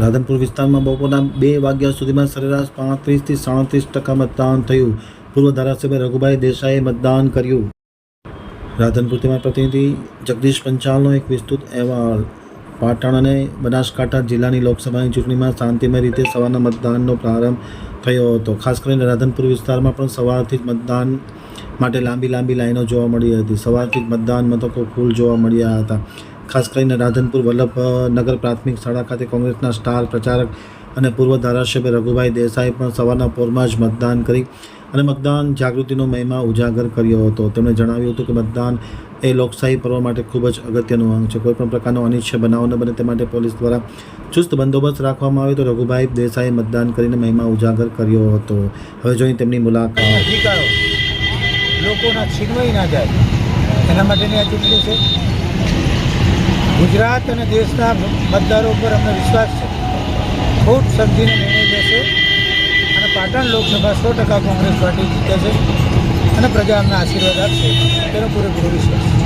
રાધનપુર વિસ્તારમાં બપોરના બે વાગ્યા સુધીમાં સરેરાશ પાંત્રીસથી સાડત્રીસ ટકા મતદાન થયું. પૂર્વ ધારાસભ્ય રઘુભાઈ દેસાઈએ મતદાન કર્યું. રાધનપુર તેમાં પ્રતિનિધિ જગદીશ પંચાલનો એક વિસ્તૃત અહેવાલ. પાટણ અને બનાસકાંઠા જિલ્લાની લોકસભાની ચૂંટણીમાં શાંતિમય રીતે સવારના મતદાનનો પ્રારંભ થયો હતો. ખાસ કરીને રાધનપુર વિસ્તારમાં પણ સવારથી જ મતદાન માટે લાંબી લાંબી લાઈનો જોવા મળી હતી. સવારથી જ મતદાન મથકો ફૂલ જોવા મળ્યા હતા. ખાસ કરીને રાધનપુર વલ્લભનગર પ્રાથમિક શાળા ખાતે કોંગ્રેસના સ્ટાર પ્રચારક અને પૂર્વ ધારાસભ્ય રઘુભાઈ દેસાઈ પણ સવારના પોરમાં જ મતદાન કરી અને મતદાન જાગૃતિનો મહિમા ઉજાગર કર્યો હતો. તેમણે જણાવ્યું હતું કે મતદાન એ લોકશાહી પર્વ માટે ખૂબ જ અગત્યનું અંગ છે. કોઈપણ પ્રકારનો અનિચ્છ બનાવ ન બને તે માટે પોલીસ દ્વારા ચુસ્ત બંદોબસ્ત રાખવામાં આવ્યો તો રઘુભાઈ દેસાઈએ મતદાન કરીને મહિમા ઉજાગર કર્યો હતો. હવે જોઈ તેમની મુલાકાત. લોકોના છીનવાઈ ના જાય. એના માટેની આ ચૂંટણી છે. ગુજરાત અને દેશના મતદારો પર અમને વિશ્વાસ છે. ખૂબ સમજીને નિર્ણય લેશે અને પાટણ લોકસભા સો ટકા કોંગ્રેસ પાર્ટી જીતે છે અને પ્રજા અમને આશીર્વાદ આપશે તેનો પૂરેપૂરો વિશ્વાસ છે.